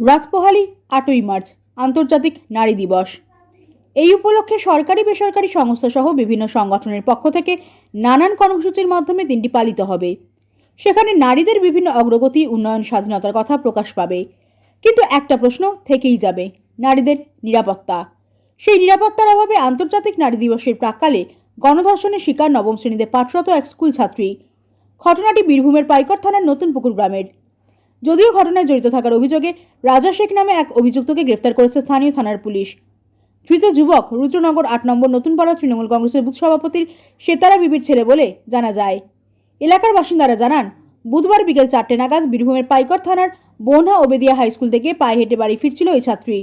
রাজপোহালি আটই মার্চ, আন্তর্জাতিক নারী দিবস। এই উপলক্ষে সরকারি, বেসরকারি সংস্থা সহ বিভিন্ন সংগঠনের পক্ষ থেকে নানান কর্মসূচির মাধ্যমে দিনটি পালিত হবে। সেখানে নারীদের বিভিন্ন অগ্রগতি, উন্নয়ন, স্বাধীনতার কথা প্রকাশ পাবে। কিন্তু একটা প্রশ্ন থেকেই যাবে, নারীদের নিরাপত্তা। সেই নিরাপত্তার অভাবে আন্তর্জাতিক নারী দিবসের প্রাককালে গণধর্ষণের শিকার নবম শ্রেণীতে পাঠরত এক স্কুল ছাত্রী। ঘটনাটি বীরভূমের পাইকর থানার নতুন পুকুর গ্রামের। যদিও ঘটনায় জড়িত থাকার অভিযোগে রাজা শেখ নামে এক অভিযুক্তকে গ্রেফতার করেছে স্থানীয় থানার পুলিশ। ধৃত যুবক রুদ্রনগর আট নম্বর নতুনপাড়া তৃণমূল কংগ্রেসের বুথ সভাপতির সেতারা বিবির ছেলে বলে জানা যায়। এলাকার বাসিন্দারা জানান, বুধবার বিকেল চারটে নাগাদ বীরভূমের পাইকর থানার বনহা ওবেদিয়া হাই স্কুল থেকে পায়ে হেঁটে বাড়ি ফিরছিল ওই ছাত্রী।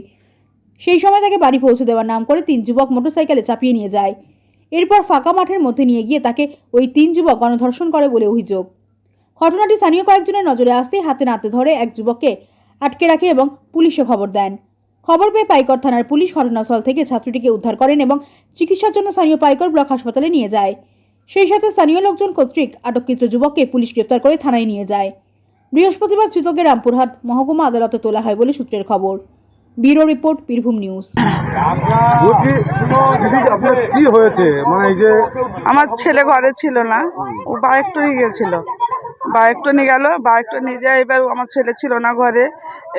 সেই সময় তাকে বাড়ি পৌঁছে দেওয়ার নাম করে তিন যুবক মোটরসাইকেলে চাপিয়ে নিয়ে যায়। এরপর ফাঁকা মাঠের মধ্যে নিয়ে গিয়ে তাকে ওই তিন যুবক গণধর্ষণ করে বলে অভিযোগ। ঘটনাটি স্থানীয় কয়েকজনের নজরে আসতেই হাতে নাতে ধরে এক যুবককে আটকে রাখে এবং পুলিশে খবর দেন। খবর পেয়ে পাইকর থানার পুলিশ ঘটনাস্থল থেকে ছাত্রীটিকে উদ্ধার করেন এবং চিকিৎসার জন্য স্থানীয় পাইকর ব্লক হাসপাতালে নিয়ে যায়। সেই সাথে স্থানীয় লোকজন কর্তৃক আটককৃত যুবককে পুলিশ গ্রেফতার করে থানায় নিয়ে যায়। বৃহস্পতিবার ধৃতকে রামপুরহাট মহকুমা আদালতে তোলা হয় বলে সূত্রের খবর। Bureau report Birbhum news. কি হয়েছে? মানে এই যে আমার ছেলে ঘরে ছিল না ও বাইকটা নিয়ে গেছিল বাইকটা নিয়ে গেল বাইকটা নিয়ে যায়, এবার আমার ছেলে ছিল না ঘরে।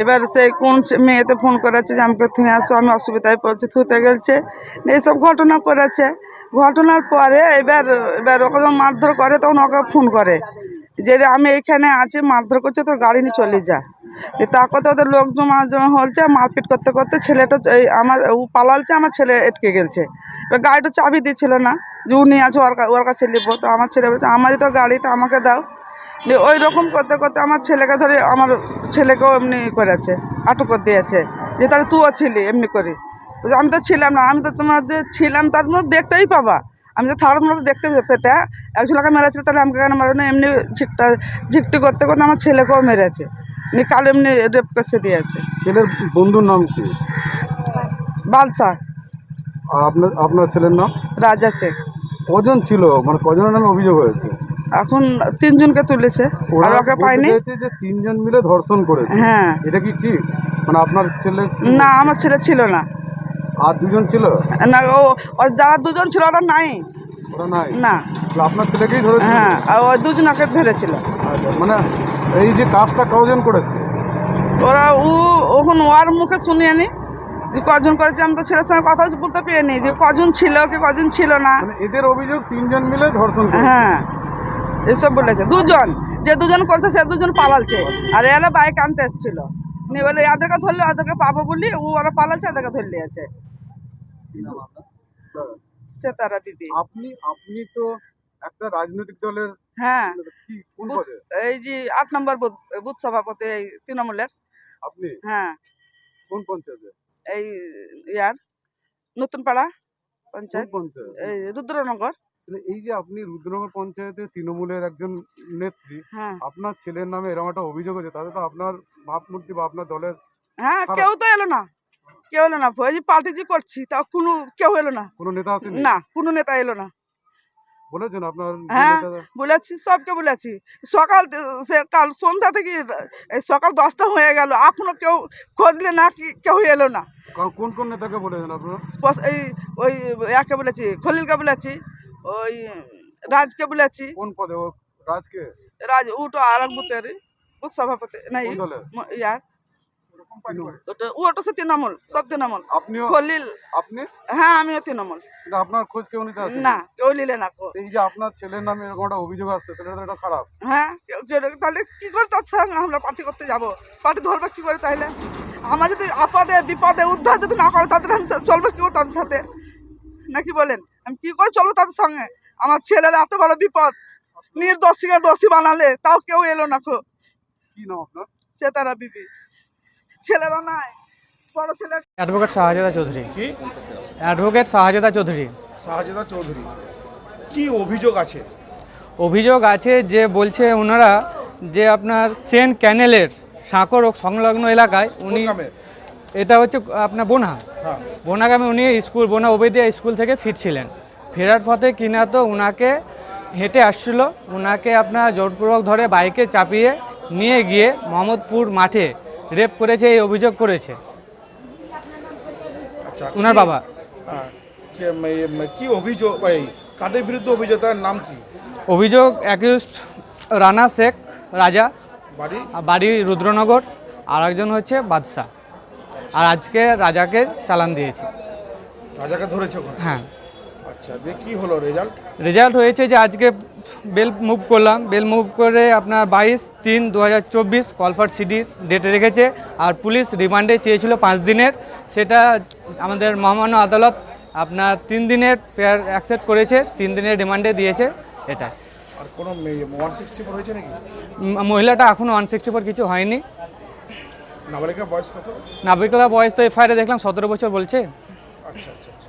এবার সেই কোন মেয়েতে ফোন করেছে যে আমাকে তুমি আসো, আমি অসুবিধায় পড়ছি, থুতে গেছে এইসব ঘটনা করেছে। ঘটনার পরে এবার এবার ওকে যখন মারধর করে, তখন ওকে ফোন করে। যে আমি এখানে আছি, মারধর করছে, তোর গাড়ি নিয়ে চলে যা। তারপর তো ওদের লোক জমা জমা হচ্ছে, মারপিট করতে করতে ছেলেটা আমার, ও পালালছে, আমার ছেলে এটকে গেছে এবার গাড়িটা চাবি দিচ্ছিল না, যে উনি আছে, ওর ওর কাছে নিবো তো আমার ছেলে বলছে, আমারই তো গাড়ি, তো আমাকে দাও। ওই রকম করতে করতে আমার ছেলেকে ধরে আমার ছেলেকেও এমনি করেছে আটক করে দিয়েছে। যে তাহলে তুইও ছিলি এমনি করে। আমি তো ছিলাম না আমি তো তোমার যে ছিলাম তার মধ্যে দেখতেই পাবা। আমি তো থাকার মধ্যে দেখতে পেতে একজনকে মেরেছিল তাহলে আমাকে কেন মারে না এমনি ঝিকটা ঝিকটি করতে করতে আমার ছেলেকেও মেরেছে। কাল এমনি রেপ কেসে দিয়েছে। ছেলের বন্ধুর নাম কি? বালসা। আর আপনার আপনার ছেলের নাম? রাজা শেখ। কজন ছিল? মানে কজনের নামে অভিযোগ হয়েছে? এখন তিনজনকে তুলেছে আর ওকে পাইনি যে তিনজন মিলে ধর্ষণ করেছে। হ্যাঁ। এটা কি ঠিক? মানে আপনার ছেলে না আমার ছেলে ছিল না। আর দুজন ছিল? না ও ওর যারা দুজন ছিল ওরা নাই। ওরা নাই? না। আপনার ছেলেকেই ধরেছে হ্যাঁ আর ওই দুজনকে ধরেছিল। আচ্ছা, মানে এই যে কাজটা কজন করেছে? ওরা ও ওখান ওর মুখে শুনিয়ে নি যে কজন করেছে আমি তো ছেলের সঙ্গে কথা বলতে পেয়েনি যে কজন ছিল কি কজন ছিল না। মানে এদের অভিযোগ তিনজন মিলে ধর্ষণ হ্যাঁ। এসব বলেছে। দুজন যে দুজন করছে সে দুজন পালালছে আর এরা বাইক আনতে এসেছিল। নিয়ে বলে এদেরকে ধরলে ওদেরকে পাবো বলি ও ওরা পালাচ্ছে এদেরকে ধরলে আছে সে তারা বিবি। আপনি আপনি তো একটা রাজনৈতিক দলের হ্যাঁ। এই যে আট নম্বর বুথ সভাপতি এই তৃণমূলের। আপনি? হ্যাঁ। কোন পঞ্চায়েতে? এই ইয়ার নতুন পাড়া পঞ্চায়েত? এই রুদ্রনগর। তাহলে এই যে আপনি রুদ্রনগর পঞ্চায়েতে তৃণমূলের একজন নেত্রী হ্যাঁ। আপনার ছেলের নামে এরকম একটা অভিযোগ হয়েছে তাতে তো আপনার ভাবমূর্তি বা আপনার দলের হ্যাঁ কেউ তো এলো না কেউ এলো না ওই যে পার্টি যে করছি তা কোনো কেউ এলো না। কোনো নেতা আসেনি? না কোনো নেতা এলো না। বলেছেন আপনার হ্যাঁ। বলেছি সবকে বলেছি। সকাল সে কাল সন্ধ্যা থেকে এই সকাল দশটা হয়ে গেল এখনও কেউ খোঁজলে না কি কেউ এলো না। কোন কোন নেতাকে বলেছেন আপনার? এই ওই একে বলেছি খলিলকে বলেছি। ওই রাজকে বলেছি। কোন পদে? ও রাজকে? রাজ উটো আর এক বুথের বুথ সভাপতি নাই ইয়ার। ওটা ও ওটা সে তৃণমূল সব তৃণমূল। আপনিও? খলিল। আপনি? হ্যাঁ আমিও তৃণমূল। আপনার খোঁজ কেউ নিতে আসেনি? না কেউ নিলে না এই যে আপনার ছেলের নামে এরকম একটা অভিযোগ আসছে তাহলে তো এটা খারাপ। হ্যাঁ তাহলে কি করে তার সঙ্গে আমরা পার্টি করতে যাব? পার্টি ধরবে কি করে তাহলে? আমার যদি আপদে বিপদে উদ্ধার যদি না করে তাদের চলবে কেউ তাদের সাথে? নাকি বলেন? আমি কি করে চলবো তাদের সঙ্গে? আমার ছেলের এত বড় বিপদ। নির্দোষীকে দোষী বানালে তাও কেউ এলো না খো। কি নাম আপনার? সে তারা বিবি। ছেলেরা নাই। বড় ছেলে অ্যাডভোকেট শাহজাদা চৌধুরী অ্যাডভোকেট শাহজাদা চৌধুরী শাহজাদা চৌধুরী কি অভিযোগ আছে? অভিযোগ আছে যে বলছে ওনারা যে আপনার সেন্ট ক্যানেলের সাঁকর ও সংলগ্ন এলাকায় উনি? এটা হচ্ছে আপনার বোনা হ্যাঁ। বোনাগামে উনি স্কুল বোনা ওবেদিয়া স্কুল থেকে ফিরছিলেন। ফেরার পথে কিনা তো ওনাকে হেঁটে আসছিল। ওনাকে আপনার জোরপূর্বক ধরে বাইকে চাপিয়ে নিয়ে গিয়ে মোহাম্মদপুর মাঠে রেপ করেছে এই অভিযোগ করেছে। আচ্ছা ওনার বাবা। হ্যাঁ, কি- অভিযোগ? কাদের বিরুদ্ধে অভিযোগ? তার নাম কি? অভিযোগ অ্যাকিউজড রানা শেখ রাজা। বাড়ি? বাড়ি রুদ্রনগর। আর একজন হচ্ছে বাদশাহ। আর আজকে রাজাকে চালান দিয়েছে। রাজাকে ধরেছে হ্যাঁ। আচ্ছা দিয়ে কি হলো রেজাল্ট রেজাল্ট হয়েছে যে আজকে বেল মুভ করলাম। বেল মুভ করে আপনার বাইশ তিন দু হাজার চব্বিশ কলফার সিটির ডেটে রেখেছে। আর পুলিশ রিমান্ডে চেয়েছিল পাঁচ দিনের। সেটা আমাদের মহামান্য আদালত আপনার তিন দিনের পেয়ার অ্যাকসেপ্ট করেছে। তিন দিনের রিমান্ডে দিয়েছে এটা। আর কোনো মহিলাটা এখনও ওয়ান সিক্সটি ফোর কিছু হয়নি। নাবালিকা বয়স কত? নাবালিকা বয়স তো এফআইআরে দেখলাম সতেরো বছর বলছে। আচ্ছা আচ্ছা আচ্ছা।